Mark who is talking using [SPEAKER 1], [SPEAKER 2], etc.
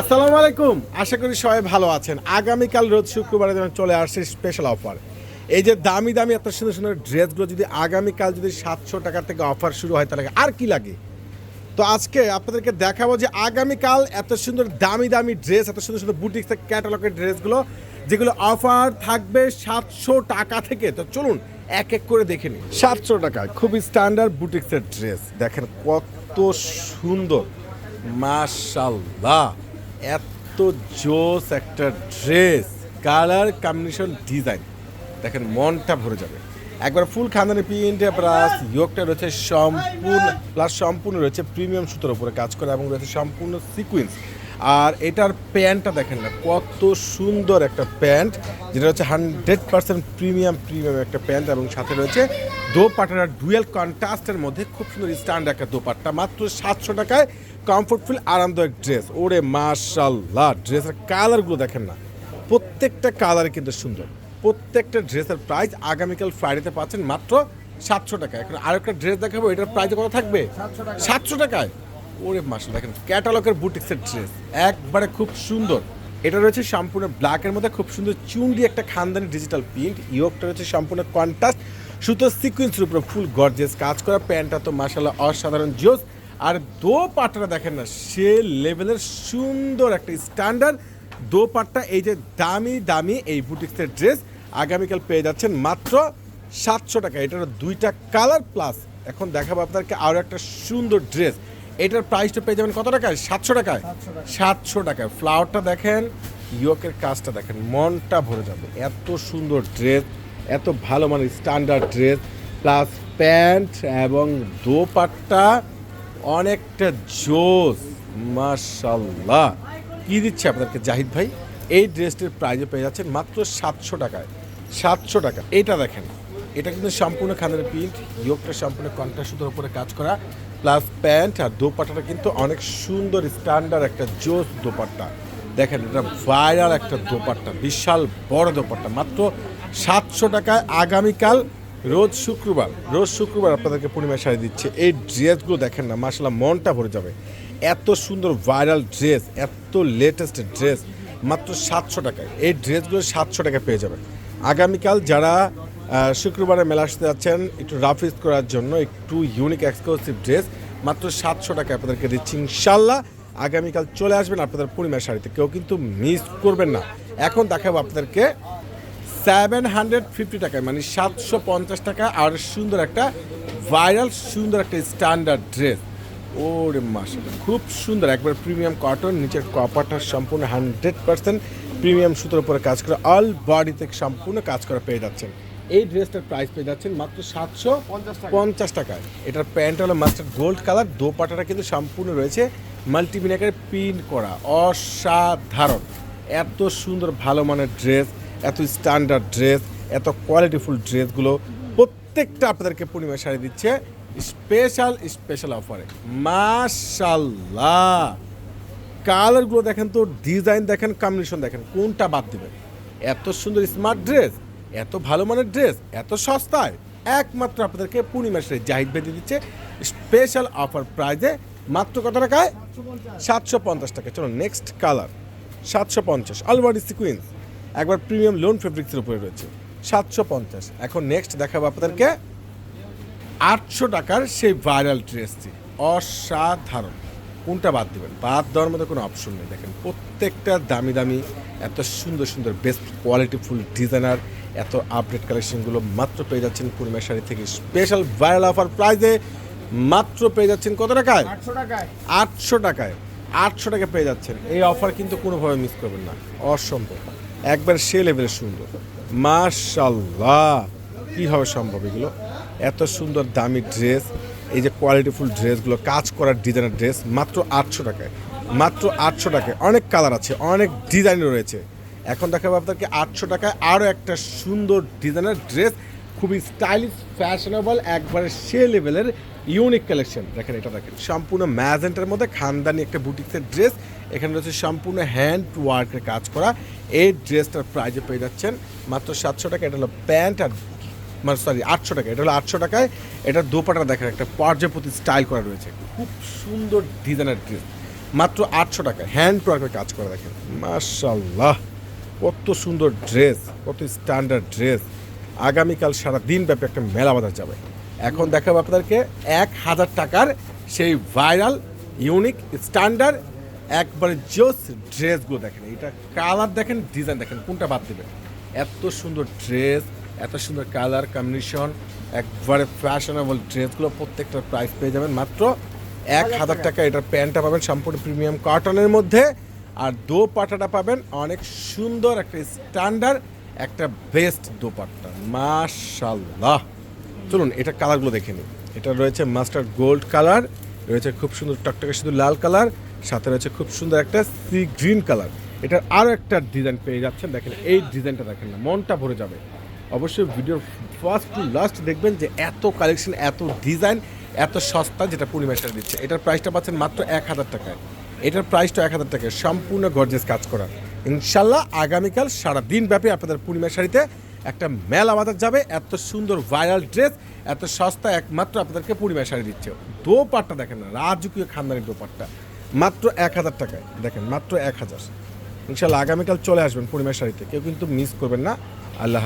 [SPEAKER 1] আসসালামু আলাইকুম। আশা করি সবাই ভালো আছেন। আগামীকাল রোজ শুক্রবারে যেন চলে আসছে স্পেশাল অফার এই যে দামি দামি এত সুন্দর সুন্দর ড্রেসগুলো যদি আগামীকাল যদি সাতশো টাকা থেকে অফার শুরু হয়, তাহলে আর কি লাগে? তো আজকে আপনাদেরকে দেখাবো যে আগামীকাল এত সুন্দর দামি দামি ড্রেস, এত সুন্দর সুন্দর বুটিক্স ক্যাটালগের ড্রেসগুলো, যেগুলো অফার থাকবে সাতশো টাকা থেকে। তো চলুন এক এক করে দেখে নিই। সাতশো টাকায় খুবই স্ট্যান্ডার্ড বুটিক্সের ড্রেস দেখেন কত সুন্দর। মাশাল্লাহ। এত জোস একটা ড্রেস, কালার কম্বিনেশন ডিজাইন দেখেন, মনটা ভরে যাবে। একবার ফুল খানদানি প্রিন্ট প্লাস ইয়োগটা রয়েছে সম্পূর্ণ প্লাস সম্পূর্ণ রয়েছে প্রিমিয়াম সুতোর উপরে কাজ করা এবং রয়েছে সম্পূর্ণ সিকুয়েন্স আর এটার প্যান্টটা দেখেন না, কত সুন্দর একটা প্যান্ট, যেটা হচ্ছে হান্ড্রেড পার্সেন্ট প্রিমিয়াম প্রিমিয়াম একটা প্যান্ট এবং সাথে রয়েছে দোপাটার ডুয়েল কন্ট্রাস্টের মধ্যে খুব সুন্দর স্ট্যান্ড একটা দোপাট্টা, মাত্র সাতশো টাকায় কমফোর্টফুল আরামদায়ক ড্রেস ওরে মার্শাল্লাহ ড্রেসের কালারগুলো দেখেন না। প্রত্যেকটা কালার কিন্তু সুন্দর। প্রত্যেকটা ড্রেসের প্রাইস আগামীকাল ফ্রাইডেতে পাচ্ছেন মাত্র সাতশো টাকা। এখন আরেকটা ড্রেস দেখাবো এটার প্রাইস কত থাকবে? সাতশো টাকায়? ওরে মাসা দেখেন ক্যাটালগের বুটিক্সের ড্রেস একবারে খুব সুন্দর। এটা রয়েছে সম্পূর্ণ ব্ল্যাকের মধ্যে খুব সুন্দর চুন্ডি একটা খানদানি ডিজিটাল প্রিন্ট ইয়োগটা রয়েছে সম্পূর্ণ কন্ট্রাস্ট সুতো সিকুয়েন্সের উপরে ফুল গর্জেস কাজ করা। প্যান্টটা তো মাসাল্লাহ অসাধারণ জোস। আর দো পাটটা দেখেন না সে লেভেলের সুন্দর একটা স্ট্যান্ডার্ড দোপাট্টা এই যে দামি দামি এই বুটিক্সের ড্রেস আগামীকাল পেয়ে যাচ্ছেন মাত্র সাতশো টাকা। এটার দুইটা কালার প্লাস এখন দেখাবো আপনাদেরকে আরও একটা সুন্দর ড্রেস এটার প্রাইসটা পেয়ে যাবেন কত টাকায়? সাতশো টাকায়? সাতশো টাকায়। ফ্লাওয়ারটা দেখেন ইয়কের কাজটা দেখেন মনটা ভরে যাবে। এত সুন্দর ড্রেস এত ভালো মানে স্ট্যান্ডার্ড ড্রেস প্লাস প্যান্ট এবং দোপাট্টা অনেকটা জোস মাশাল্লাহ কি দিচ্ছে আপনাদেরকে জাহিদ ভাই? এই ড্রেসটির প্রাইজে পেয়ে যাচ্ছেন মাত্র সাতশো টাকায়। সাতশো টাকা। এটা দেখেন, এটা কিন্তু সম্পূর্ণ খানের প্রিন্ট, ইয়োগটা সম্পূর্ণ কন্ট্রা সুতোর উপরে কাজ করা। প্লাস প্যান্ট আর দোপাট্টাটা কিন্তু অনেক সুন্দর, স্ট্যান্ডার্ড একটা জোস দোপাট্টা। দেখেন, এটা ভাইরাল একটা দোপাট্টা, বিশাল বড় দোপাট্টা। মাত্র সাতশো টাকায় আগামীকাল রোজ শুক্রবার রোজ শুক্রবার আপনাদেরকে পূর্ণিমা শাড়ি দিচ্ছে। এই ড্রেসগুলো দেখেন না মাসাল্লাহ মনটা ভরে যাবে। এত সুন্দর ভাইরাল ড্রেস, এত লেটেস্ট ড্রেস, মাত্র সাতশো টাকায়। এই ড্রেসগুলো সাতশো টাকায় পেয়ে যাবেন। আগামীকাল যারা শুক্রবারে মেলা আসতে যাচ্ছেন, একটু রাফিজ করার জন্য একটু ইউনিক এক্সক্লুসিভ ড্রেস মাত্র সাতশো টাকায় আপনাদেরকে দিচ্ছি ইনশাল্লাহ আগামীকাল চলে আসবেন আপনাদের পূর্ণিমার শাড়িতে। কেউ কিন্তু মিস করবেন না। এখন দেখাবো আপনাদেরকে সেভেন হান্ড্রেড ফিফটি টাকায় মানে সাতশো পঞ্চাশ টাকা আর সুন্দর একটা ভাইরাল সুন্দর একটা স্ট্যান্ডার্ড ড্রেস ওরে মাসাল্লাহ খুব সুন্দর। একবার প্রিমিয়াম কটন নিচের কপারটা সম্পূর্ণ হান্ড্রেড পার্সেন্ট প্রিমিয়াম সুতোর উপরে কাজ করা অল বডিতে সম্পূর্ণ কাজ করা পেয়ে যাচ্ছেন। এই ড্রেসটার প্রাইস পেয়ে যাচ্ছেন মাত্র সাতশো পঞ্চাশ টাকায়। এটার প্যান্ট হলো মাস্টার গোল্ড কালার দোপাটাটা কিন্তু সম্পূর্ণ রয়েছে মাল্টিমিনাকারে প্রিন্ট করা। অসাধারণ। এত সুন্দর ভালো মানের ড্রেস এত স্ট্যান্ডার্ড ড্রেস এত কোয়ালিটিফুল ড্রেসগুলো প্রত্যেকটা আপনাদেরকে পূর্ণিমা শাড়ি দিচ্ছে। স্পেশাল স্পেশাল অফারে মাশাল্লাহ কালারগুলো দেখেন তো ডিজাইন দেখেন কম্বিনেশন দেখেন, কোনটা বাদ দেবেন? এত সুন্দর স্মার্ট ড্রেস এত ভালো মানের ড্রেস এত সস্তায়। একমাত্র আপনাদেরকে পূর্ণিমা শাড়ি জাহিদ বেঁধে দিচ্ছে। স্পেশাল অফার প্রাইজে মাত্র কত টাকায়? সাতশো পঞ্চাশ টাকা চলো নেক্সট কালার সাতশো পঞ্চাশ। অলবডি সিকুয়েন্স একবার প্রিমিয়াম লোন ফেব্রিক্সের উপরে রয়েছে। সাতশো পঞ্চাশ। এখন নেক্সট দেখাবো আপনাদেরকে। আটশো টাকার সেই ভাইরাল ড্রেসটি অসাধারণ। কোনটা বাদ দেবেন? বাদ দেওয়ার মতো কোনো অপশন নেই। দেখেন প্রত্যেকটা দামি দামি এত সুন্দর সুন্দর বেস্ট কোয়ালিটিফুল ডিজাইনার এত আপডেট কালেকশনগুলো মাত্র পেয়ে যাচ্ছেন পূর্ণিমা শাড়ি থেকে। স্পেশাল ভাইরাল অফার প্রাইজে মাত্র পেয়ে যাচ্ছেন কত টাকায়?
[SPEAKER 2] আটশো টাকায়।
[SPEAKER 1] আটশো টাকায়। টাকা পেয়ে যাচ্ছেন। এই অফার কিন্তু কোনোভাবে মিস করবেন না। অসম্ভব। একবার সে লেভেলের সুন্দর মাশাল্লাহ কী হবে সম্ভব এগুলো? এত সুন্দর দামি ড্রেস এই যে কোয়ালিটিফুল ড্রেসগুলো কাজ করার ডিজাইনের ড্রেস মাত্র আটশো টাকায়। মাত্র আটশো টাকায়। অনেক কালার আছে, অনেক ডিজাইন রয়েছে। এখন দেখাবো আপনাদেরকে আটশো টাকায় আরও একটা সুন্দর ডিজাইনের ড্রেস খুবই স্টাইলিশ ফ্যাশনেবল একবারে সে লেভেলের ইউনিক কালেকশন। দেখেন এটা দেখেন। সম্পূর্ণ ম্যাজেন্টের মধ্যে খানদানি একটা বুটিক্সের ড্রেস। এখানে রয়েছে সম্পূর্ণ হ্যান্ড ওয়ার্কের কাজ করা। এই ড্রেসটার প্রাইজে পেয়ে যাচ্ছেন মাত্র সাতশো টাকা। এটা হলো প্যান্ট আর মানে সরি আটশো টাকা। এটা হলো আটশো টাকায়। এটা দোপাটা দেখেন, একটা পর্যায়পতি স্টাইল করা রয়েছে। খুব সুন্দর ডিজাইনের ড্রেস মাত্র আটশো টাকা হ্যান্ড ওয়ার্কের কাজ করা দেখেন। মাশাল্লাহ কত সুন্দর ড্রেস কত স্ট্যান্ডার্ড ড্রেস আগামীকাল সারা দিন ব্যাপী একটা মেলা বাজার যাবে। এখন দেখাবো আপনাদেরকে এক হাজার টাকার সেই ভাইরাল ইউনিক স্ট্যান্ডার্ড একবারে জোস ড্রেসগুলো দেখেন। এটা কালার দেখেন ডিজাইন দেখেন কোনটা বাদ দেবেন? এত সুন্দর ড্রেস এত সুন্দর কালার কম্বিনেশন একবারে ফ্যাশনেবল ড্রেসগুলো প্রত্যেকটার প্রাইস পেয়ে যাবেন। মাত্র এক হাজার টাকা। এটার প্যান্টটা পাবেন সম্পূর্ণ প্রিমিয়াম কটনের মধ্যে। আর দো পাটাটা পাবেন অনেক সুন্দর একটা স্ট্যান্ডার্ড একটা বেস্ট দোপাট্টা। মাশাল্লাহ চলুন, এটা কালারগুলো দেখে নিই। এটা রয়েছে মাস্টার গোল্ড কালার, রয়েছে খুব সুন্দর টকটকে শুধু লাল কালার, সাথে রয়েছে খুব সুন্দর একটা সি গ্রিন কালার। এটার আরও একটা ডিজাইন পেয়ে যাচ্ছেন, দেখেন, এই ডিজাইনটা দেখেন না, মনটা ভরে যাবে। অবশ্যই ভিডিওর ফার্স্ট টু লাস্ট দেখবেন যে এত কালেকশন, এত ডিজাইন, এত সস্তা যেটা পূর্ণিমা শাড়ি দিচ্ছে। এটার প্রাইসটা পাচ্ছেন মাত্র এক হাজার টাকায়। এটার প্রাইসটা এক হাজার টাকায়, সম্পূর্ণ গর্জেস কাজ করা। ইনশাল্লাহ আগামীকাল সারা দিন ব্যাপী আপনাদের পূর্ণিমা শাড়িতে একটা মেলা বাজার যাবে, এত সুন্দর ভাইরাল ড্রেস এত সস্তা একমাত্র আপনাদেরকে পূর্ণিমা শাড়ি দিচ্ছে। দোপাট্টা দেখেন না, রাজকীয় খানদানি দোপাট্টা। মাত্র এক হাজার টাকায়, দেখেন, মাত্র এক হাজার। ইনশাল্লাহ আগামীকাল চলে আসবেন পূর্ণিমা শাড়িতে, কেউ কিন্তু মিস করবেন না। আল্লাহ